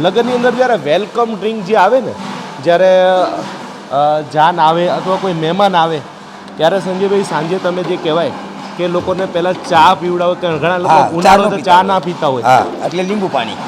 લગ્નની અંદર જ્યારે વેલકમ ડ્રિંક જે આવે ને જ્યારે જાન આવે અથવા કોઈ મહેમાન આવે ત્યારે સંજયભાઈ સાંજે તમે જે કહેવાય કે લોકોને પહેલાં ચા પીવડાવો કે ઘણા લોકો ઉનાળો તો ચા ના પીતા હોય. એટલે લીંબુ પાણી.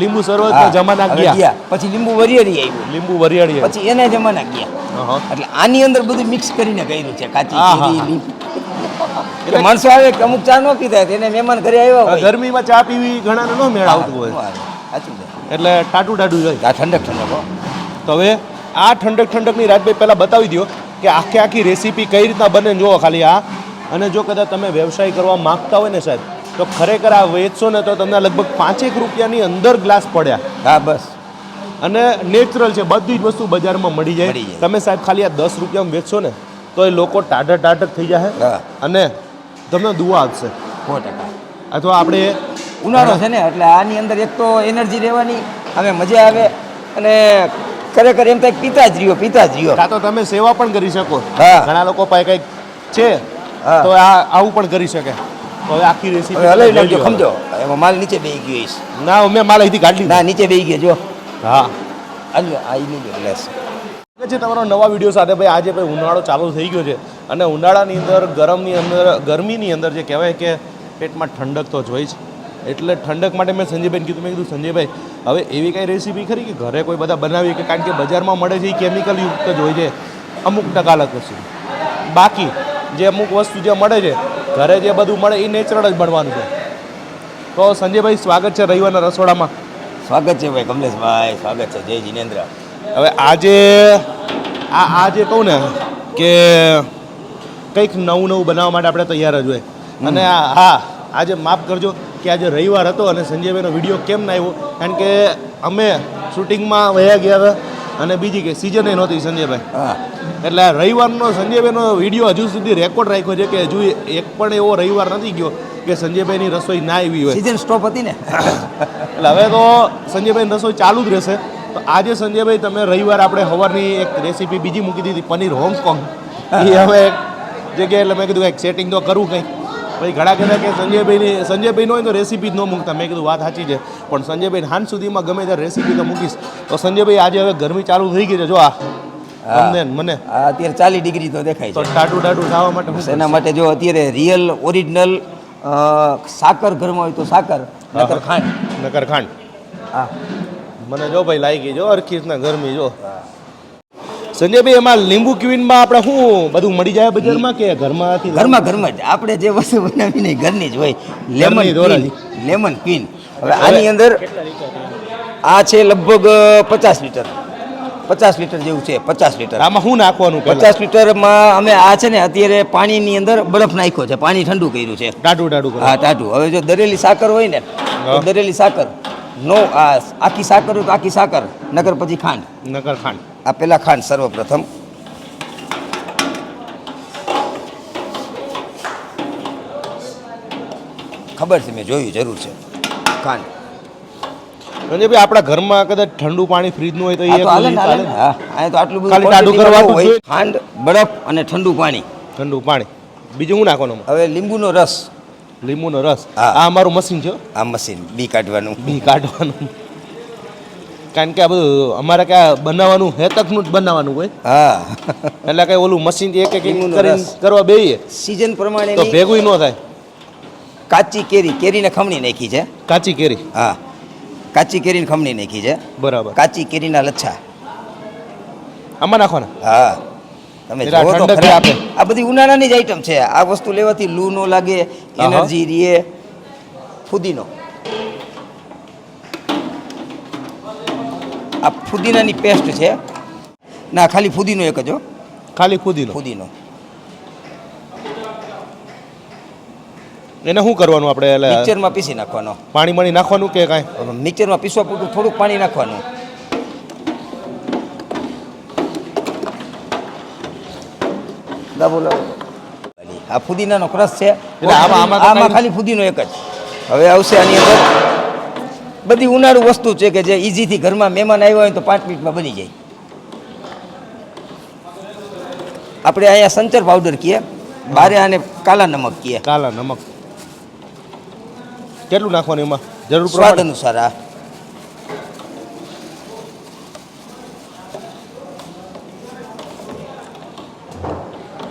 લીંબુ શરબત જમાના ગયા. પછી લીંબુ વરિયાળી આવ્યું. લીંબુ વરિયાળી પછી એને જમાના ગયા. એટલે આની અંદર બધું મિક્સ કરીને કર્યું છે કાચી કે માણસો આવે અમુક ચા ન પીતા એને મહેમાન ઘરે આવ્યા હોય. ગરમીમાં ચા પીવી ઘણાને ન મેળ આવતું હોય. સાચું એટલે ટાટું ટાટું જોઈએ. આ ઠંડક ઠંડક તો હવે આ ઠંડક ઠંડકની રાજભાઈ પહેલાં બતાવી દો કે આખી આખી રેસીપી કઈ રીતના બને જુઓ ખાલી આ. અને જો કદાચ તમે વ્યવસાય કરવા માંગતા હોય ને સાહેબ તો ખરેખર આ વેચશો ને તો તમને લગભગ પાંચેક રૂપિયાની અંદર ગ્લાસ પડ્યા. હા બસ. અને નેચરલ છે બધી જ વસ્તુ બજારમાં મળી જાય. તમે સાહેબ ખાલી આ દસ રૂપિયામાં વેચશો ને તો એ લોકો ટાઢક ટાઢક થઈ હા. અને તમને દુઆ આપશે. સો ટકા. અથવા આપણે ઉનાળો છે ને એટલે આની અંદર એક તો એનર્જી રહેવાની અમે મજા આવે અને ખરેખર એમ થાય પિતા જ રહ્યો પીતા જ રહ્યો. કાં તો તમે સેવા પણ કરી શકો. હા. ઘણા લોકો પાસે કંઈક છે. તો આ આવું પણ કરી શકે. તો હવે આખી હવે રેસીપી હલાવી નાખજો સમજો. એમાં માલ નીચે બેસી ગયો છે. ના મેં માલ અહીંથી કાઢી ના નીચે બેસી ગયો જો. હા. હાલ્યો આ નહીં ગ્લાસ છે તમારો નવા વીડિયો સાથે. ભાઈ આજે ભાઈ ઉનાળો ચાલુ થઈ ગયો છે. અને ઉનાળાની અંદર ગરમની અંદર ગરમીની અંદર જે કહેવાય કે પેટમાં ઠંડક તો જોઈ છે એટલે ઠંડક માટે મેં સંજયભાઈને કીધું મેં કીધું સંજયભાઈ હવે એવી કાંઈ રેસીપી ખરી કે ઘરે કોઈ બધા બનાવી કે કારણ કે બજારમાં મળે છે એ કેમિકલ યુક્ત જ હોય છે. અમુક ટકા વસ્તુ બાકી જે અમુક વસ્તુ જે મળે છે ઘરે જે બધું મળે એ નેચરલ જ બનવાનું છે. તો સંજયભાઈ સ્વાગત છે રવિવારના રસોડામાં. સ્વાગત છે ભાઈ કમલેશભાઈ સ્વાગત છે. જય જીનેન્દ્ર. હવે આજે આ આજે કહું ને કે કંઈક નવું નવું બનાવવા માટે આપણે તૈયાર જ હોય. અને આ હા આજે માફ કરજો કે આજે રવિવાર હતો અને સંજયભાઈનો વીડિયો કેમ ના આવ્યો? કારણ કે અમે શૂટિંગમાં વયા ગયા હતા અને બીજી કે સિઝન નહોતી સંજયભાઈ. હા. એટલે રવિવારનો સંજયભાઈનો વીડિયો હજુ સુધી રેકોર્ડ રાખ્યો છે કે હજુ એક પણ એવો રવિવાર નથી ગયો કે સંજયભાઈની રસોઈ ના આવી હોય. સિઝન સ્ટોપ હતી ને? એટલે હવે તો સંજયભાઈની રસોઈ ચાલુ જ રહેશે. તો આજે સંજયભાઈ તમે રવિવાર આપણે સવારની એક રેસીપી બીજી મૂકી દીધી પનીર હોંગકોંગ એ હવે એક જગ્યાએ એટલે મેં કીધું એક સેટિંગ તો કરવું કંઈ પછી ઘણા કહેતા કે સંજયભાઈની સંજયભાઈ ન હોય તો રેસીપી જ ન મૂકતા. મેં કીધું વાત સાચી છે. પણ સંજયભાઈ હાન સુધીમાં ગમે ત્યારે રેસીપી તો મૂકીશ. તો સંજયભાઈ આજે હવે ગરમી ચાલુ થઈ ગઈ છે. જો આ તમને મને. આ અત્યારે ચાલીસ ડિગ્રી તો દેખાય તો ટાટું ટાટું ખાવા માટે એના માટે જો અત્યારે રિયલ ઓરિજિનલ સાકર ઘરમાં હોય તો સાકર નકર ખાંડ. નકર ખાંડ. હા. મને જો ભાઈ લાગી જો અરખી રીતના ગરમી જો. સંજયભાઈ એમાં લીંબુ ક્વીનમાં આપણે શું બધું મળી જાય બજારમાં કે ઘરમાંથી? ઘરમાં ઘરમાં જ. આપણે જે વસ્તુ બનાવી ને ઘરની જ હોય. લેમન ઘરની લેમન ક્વીન હવે આની અંદર આ છે લગભગ પચાસ લીટર. પચાસ લીટર જેવું છે પચાસ લીટર. આમાં શું નાખવાનું પચાસ લીટરમાં અમે આ છે ને અત્યારે પાણીની અંદર બરફ નાખ્યો છે. પાણી ઠંડુ કર્યું છે. ટાટું ટાટું હા ટાટું હવે જો દરેલી સાકર હોય ને દરેલી સાકર. નો આખી સાકર હોય તો આખી સાકર નગર પછી ખાંડ. નગર ખાંડ. આ પેલા ખાંડ સર્વપ્રથમ. ખબર છે મેં જોયું જરૂર છે. ખાંડ. આપણા ઘરમાં કદાચ ઠંડુ પાણી ફ્રીજનું હોય તો એ. હા તો આટલું બધું ખાલી ટાઢું કરવાનું હોય. ખાંડ બરફ અને ઠંડુ પાણી. ઠંડુ પાણી. બીજું હું નાખવાનું? હવે લીંબુનો રસ. લીંબુનો રસ. આ અમારું મશીન છે આ મશીન બી કાઢવાનું. બી કાઢવાનું. કારણ કે આ બધું અમારે ક્યાં બનાવવાનું હેતકનું જ બનાવવાનું હોય. હા. એટલે કઈ ઓલું મશીન એક એક. કરવા બેહીએ. સિઝન તો પ્રમાણે ભેગું ન થાય. કાચી કેરી કેરીને ખમણી નાખી છે. કાચી કેરી. હા. કાચી કેરીને ખમણી નાખી છે. બરાબર. કાચી કેરીના લચ્છા. આમાં નાખવાના? હા. તમે જોવો તો આપે. આ બધી ઉનાળાની જ આઈટમ છે. આ વસ્તુ લેવાથી લૂ ન લાગે એનર્જી રીએ ફુદીનો. આ ફુદીનાની પેસ્ટ છે. ના ખાલી ફુદીનો એક જ હો. ખાલી ફુદીનો. ફુદીનો. એને શું કરવાનું આપણે એટલે મિક્સરમાં પીસી નાખવાનો. પાણી મણી નાખવાનું કે કાંઈ? મિક્સરમાં પીસવા પૂરતું થોડુંક પાણી નાખવાનું. આ ફુદીનાનો ક્રશ છે. એટલે આમાં- આમાં ખાલી ફુદીનો એક જ. હવે આવશે આની અંદર. બધી ઉનાળુ વસ્તુ છે કે જે ઈઝીથી ઘરમાં મહેમાન આવ્યા હોય તો પાંચ મિનિટમાં બની જાય. આપણે અહીંયા સંચર પાવડર કીએ બારે આને કાલા નમક કીએ. કાલા નમક. કેટલું નાખવાનું એમાં? જરૂર સ્વાદ અનુસાર આ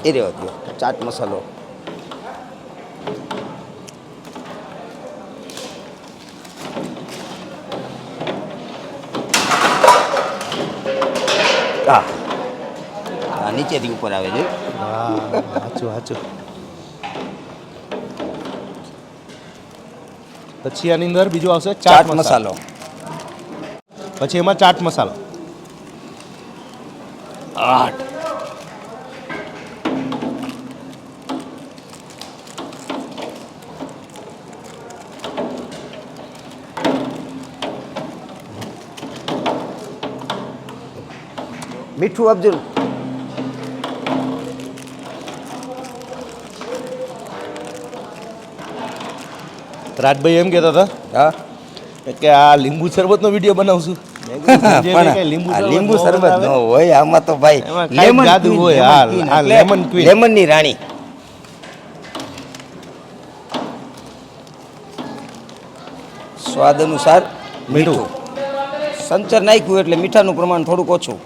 એ રહ્યો ચાટ મસાલો. આ આ નીચેથી ઉપર આવે છે. હા સાચું સાચું. પછી આની અંદર બીજો આવશે ચાટ મસાલો. પછી એમાં ચાટ મસાલો. આઠ. મીઠું અફજલ રાજભાઈ એમ કહેતા હતા હા. કે આ લીંબુ શરબતનો વીડિયો બનાવશું. લીંબુ શરબત નો હોય આમાં તો ભાઈ લેમન જાદુ હોય, હા, લેમન ક્વીન લેમનની રાણી. સ્વાદ અનુસાર. મીઠું. સંચર નાખ્યું એટલે મીઠાનું પ્રમાણ થોડુંક ઓછું.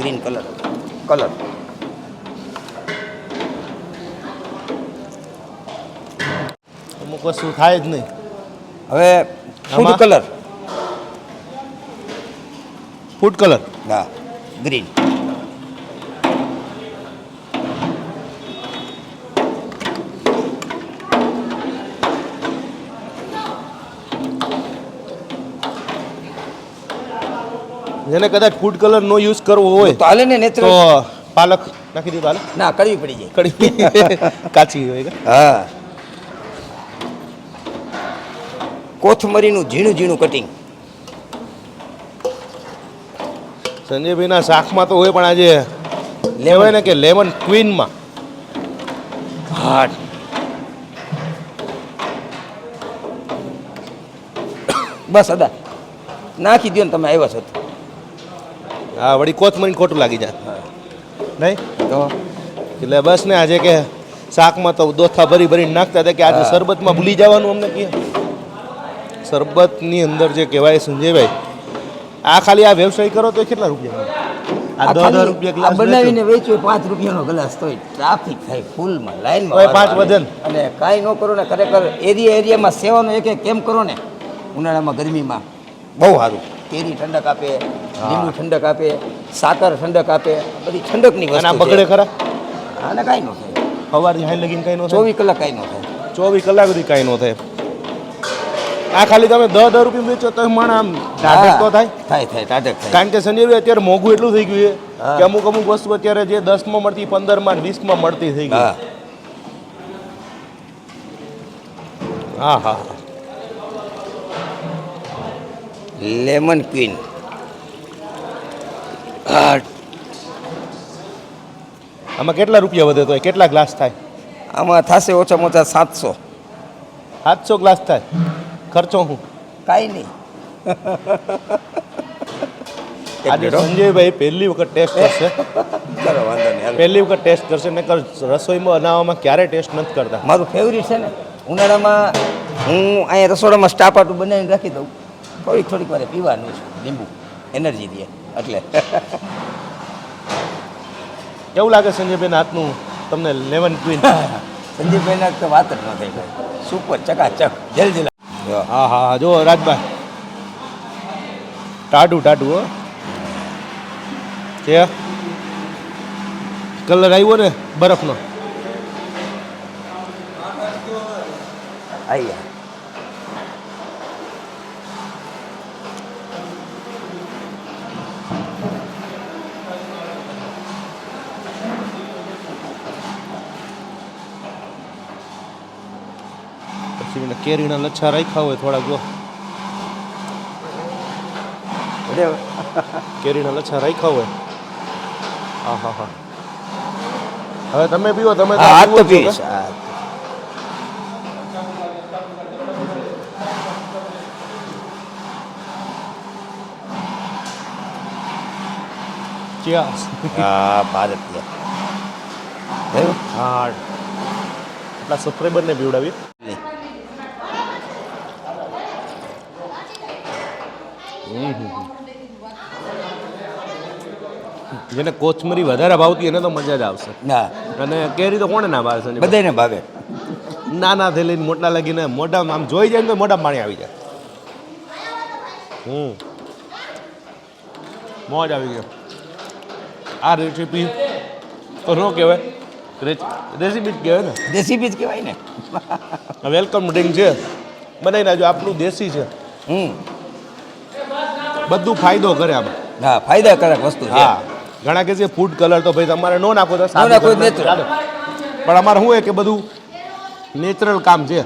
Green colour. કલર. અમુક વસ્તુ થાય જ નહીં. હવે ફૂડ કલર ફૂડ કલર હા ગ્રીન. જેને કદાચ ફૂડ કલર નો યુઝ કરવો હોય તો હાલે ને તો પાલક નાખી દીધું પાલક. ના કડવી પડી જાય. કડી કાચી હોય હા. કોથમરીનું ઝીણું ઝીણું કટિંગ સંજયભાઈના શાકમાં તો હોય પણ આજે લેવાય ને કે લેમન ક્વીનમાં હાટ. બસ અદા. નાખી દો ને તમે આવ્યા છો. હા વળી કોથમરી ખોટું લાગી જાય. નહીં? તો એટલે બસ ને આજે કે શાકમાં તો દોથા ભરી ભરીને નાખતા હતા કે આજે શરબતમાં ભૂલી જવાનું અમને કે. શરબતની અંદર જે કહેવાય સંજયભાઈ આ ખાલી આ વ્યવસાય કરો તો કેટલા રૂપિયા? આ હજાર રૂપિયા ગ્લાસ બનાવીને વેચ્યું પાંચ રૂપિયાનો ગ્લાસ તોય ટ્રાફિક થાય ફૂલમાં લાઈનમાં પાંચ. વજન. અને કાંઈ ન કરો ને ખરેખર એરિયા એરિયામાં સેવાનો એક એક કેમ કરો ને ઉનાળામાં ગરમીમાં. બહુ સારું. કેરી ઠંડક આપે લીંબુ ઠંડક આપે સાકર ઠંડક આપે બધી ઠંડકની અને વસ્તુ બગડે ખરા? આને કાંઈ ન થાય. સવારથી હાઈ લગીને કાંઈ ન થાય? ચોવીસ કલાક કાંઈ ન થાય. ચોવીસ કલાક સુધી કાંઈ ન થાય. આ ખાલી તમે દસ દસ રૂપિયા વેચો તો માણ આમ ટાઢક તો થાય? થાય થાય ટાઢક થાય. કારણ કે શનિ અત્યારે મોંઘું એટલું થઈ ગયું છે કે અમુક અમુક વસ્તુ અત્યારે જે દસમાં મળતી પંદરમાં વીસમાં મળતી થઈ ગઈ. હા હા. લેમન ક્વીન આમાં કેટલા રૂપિયા વધે તો કેટલા ગ્લાસ થાય? આમાં થશે ઓછામાં ઓછા સાતસો. સાતસો ગ્લાસ થાય? ખર્ચો હું? કાંઈ નહીં. આજે સંજયભાઈ પહેલી વખત ટેસ્ટ કરશે. વાંધો નહીં પહેલી વખત ટેસ્ટ કરશે. મેં રસોઈમાં બનાવવામાં ક્યારે ટેસ્ટ નથી કરતા? મારું ફેવરિટ છે ને ઉનાળામાં હું અહીંયા રસોડામાં સ્ટાફ આટું બનાવીને રાખી દઉં. થોડીક થોડીક વારે પીવાનું છે લીંબુ એનર્જી દે એટલે. કેવું લાગે સંજયભાઈ હાથનું તમને લેવન ક્વીન? સંદીપભાઈના તો વાત જ ન થઈ ગઈ. સુપર ચકાચક જલજલા. હા હા હા જો રાજભાઈ. ટાઢું ટાઢું હો. કે? કલર આવ્યો ને બરફનો? આઈ એને કેરીના લચ્છા રાખ્યા હોય થોડાક જો. કેરીના લચ્છા રાખ્યા હોય. હા હા. હા હવે તમે પીવો તમે હા હાથ તો પીશ? હા. ભારતીય? હા એટલા સબસ્ક્રાઈબરને પીવડાવી નહીં. હમ હમ હમ. જેને કોચમરી વધારે ભાવતી એને તો મજા જ આવશે. ના. અને કેરી તો કોણે ના ભાવે બધાને ભાવે. નાના થઈ લઈને મોટા લગીને મોઢામાં આમ જોઈ જાય ને તો મોઢામાં પાણી આવી જાય. હમ. મોજ આવી ગયો. આ રેસીપી તો ન કહેવાય? રેસીપી જ કહેવાય ને? દેશી બીજ કહેવાય ને. વેલકમ ડ્રિંક છે. બનાવી નાખજો આપણું દેશી છે. હમ. બધું ફાયદો કરે આમાં. હા ફાયદાકારક વસ્તુ છે. હા. ઘણા કે છે ફૂડ કલર તો ભાઈ તમારે નો નાખો તો સાદું નાખો કરી. પણ અમારે શું હોય કે બધું નેચરલ કામ છે.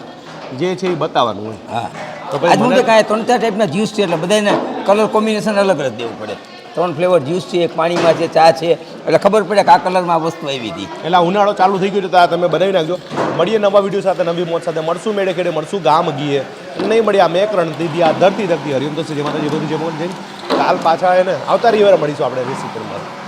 જે છે એ બતાવવાનું હોય. હા. તો પછી મને- કાંઈ ત્રણ ચાર ટાઈપના જ્યુસ છે એટલે બધાને કલર કોમ્બિનેશન અલગ જ દેવું પડે. ત્રણ ફ્લેવર જ્યુસ છે એક પાણીમાં છે ચા છે. એટલે ખબર પડે કે આ કલરમાં આ વસ્તુ આવી હતી. એટલે ઉનાળો ચાલુ થઈ ગયો તો આ તમે બનાવી નાખજો. મળીએ નવા વીડિયો સાથે નવી મોજ સાથે. મળશું મેળે ખેડે મળશું ગામ ગીએ. નહીં મળ્યા આ મેક રણ દીધી, આ ધરતી ધરતી હરિયમ તો છે માતાજી બધું જે મોહન જઈને કાલ પાછા એને આવતા રવિવારે મળીશું આપણે રેસીપીમાં